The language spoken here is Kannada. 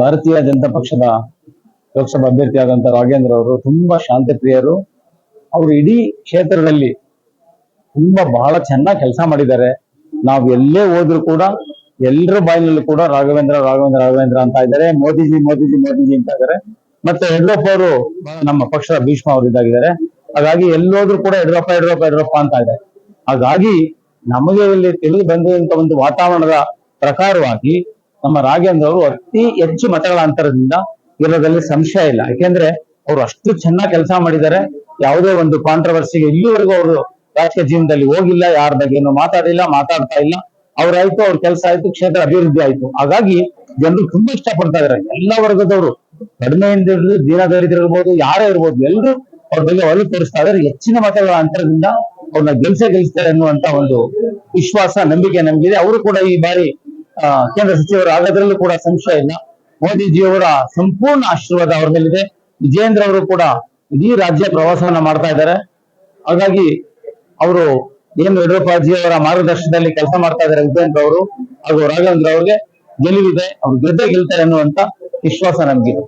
ಭಾರತೀಯ ಜನತಾ ಪಕ್ಷದ ಲೋಕಸಭಾ ಅಭ್ಯರ್ಥಿಯಾದಂತ ರಾಘೇಂದ್ರ ಅವರು ತುಂಬಾ ಶಾಂತಿ ಪ್ರಿಯರು ಅವರು ಇಡೀ ಕ್ಷೇತ್ರದಲ್ಲಿ ತುಂಬಾ ಬಹಳ ಚೆನ್ನಾಗಿ ಕೆಲಸ ಮಾಡಿದ್ದಾರೆ. ನಾವು ಎಲ್ಲೇ ಹೋದ್ರು ಕೂಡ ಎಲ್ಲರ ಬಾಯಿನಲ್ಲೂ ಕೂಡ ರಾಘವೇಂದ್ರ ರಾಘವೇಂದ್ರ ರಾಘವೇಂದ್ರ ಅಂತ ಇದ್ದಾರೆ. ಮೋದಿಜಿ ಮೋದಿಜಿ ಮೋದಿಜಿ ಅಂತ ಇದ್ದಾರೆ. ಮತ್ತೆ ಯಡಿಯೂರಪ್ಪ ಅವರು ನಮ್ಮ ಪಕ್ಷದ ಭೀಷ್ಮ ಅವರು ಇದಾಗಿದ್ದಾರೆ. ಹಾಗಾಗಿ ಎಲ್ಲೋದ್ರು ಕೂಡ ಯಡಿಯೂರಪ್ಪ ಯಡಿಯೂರಪ್ಪ ಯಡಿಯೂರಪ್ಪ ಅಂತ ಇದೆ. ಹಾಗಾಗಿ ನಮಗೆ ಇಲ್ಲಿ ತಿಳಿದು ಬಂದಿರುವಂತ ಒಂದು ವಾತಾವರಣದ ಪ್ರಕಾರವಾಗಿ ನಮ್ಮ ರಾಘೇಂದ್ರ ಅವರು ಅತಿ ಹೆಚ್ಚು ಮತಗಳ ಅಂತರದಿಂದ ಇರೋದ್ರಲ್ಲಿ ಸಂಶಯ ಇಲ್ಲ. ಯಾಕೆಂದ್ರೆ ಅವರು ಅಷ್ಟು ಚೆನ್ನಾಗಿ ಕೆಲಸ ಮಾಡಿದ್ದಾರೆ. ಯಾವುದೇ ಒಂದು ಕಾಂಟ್ರವರ್ಸಿಗೆ ಇಲ್ಲಿವರೆಗೂ ಅವರು ರಾಜಕೀಯ ಜೀವನದಲ್ಲಿ ಹೋಗಿಲ್ಲ, ಯಾರ ಏನು ಮಾತಾಡಿಲ್ಲ, ಮಾತಾಡ್ತಾ ಇಲ್ಲ. ಅವ್ರಾಯ್ತು ಅವ್ರ ಕೆಲಸ ಆಯ್ತು, ಕ್ಷೇತ್ರ ಅಭಿವೃದ್ಧಿ ಆಯ್ತು. ಹಾಗಾಗಿ ಜನರು ತುಂಬಾ ಇಷ್ಟಪಡ್ತಾ ಇದಾರೆ. ಎಲ್ಲ ವರ್ಗದವರು, ಕಡಿಮೆಯಿಂದ ದೀನ ದರಿದ್ರ ಇರ್ಬೋದು, ಯಾರೇ ಇರ್ಬೋದು ಎಲ್ಲರೂ ಅವ್ರ ಬಗ್ಗೆ ಒಲವು ತೋರಿಸ್ತಾ ಇದಾರೆ. ಹೆಚ್ಚಿನ ಮತಗಳ ಅಂತರದಿಂದ ಅವ್ರನ್ನ ಗೆಲ್ಸೇ ಗೆಲ್ಸ್ತಾರೆ ಅನ್ನುವಂತ ಒಂದು ವಿಶ್ವಾಸ, ನಂಬಿಕೆ ನಮಗಿದೆ. ಅವರು ಕೂಡ ಈ ಬಾರಿ ಕೇಂದ್ರ ಸಚಿವರು ಆಗೋದ್ರಲ್ಲೂ ಕೂಡ ಸಂಶಯ ಇಲ್ಲ. ಮೋದಿಜಿಯವರ ಸಂಪೂರ್ಣ ಆಶೀರ್ವಾದ ಅವರ ಮೇಲಿದೆ. ವಿಜಯೇಂದ್ರ ಅವರು ಕೂಡ ಇಡೀ ರಾಜ್ಯ ಪ್ರವಾಸವನ್ನ ಮಾಡ್ತಾ ಇದ್ದಾರೆ. ಹಾಗಾಗಿ ಅವರು ಏನು ಯಡಿಯೂರಪ್ಪಾಜಿ ಅವರ ಮಾರ್ಗದರ್ಶನದಲ್ಲಿ ಕೆಲಸ ಮಾಡ್ತಾ ಇದ್ದಾರೆ ವಿಜಯೇಂದ್ರ ಅವರು ಹಾಗೂ ರಾಘವೇಂದ್ರ ಅವ್ರಿಗೆ ಗೆಲುವಿದೆ. ಅವ್ರು ಗೆದ್ದೇ ಗೆಲ್ತಾರೆ ಅನ್ನುವಂತ ವಿಶ್ವಾಸ ನಮ್ಗಿದೆ.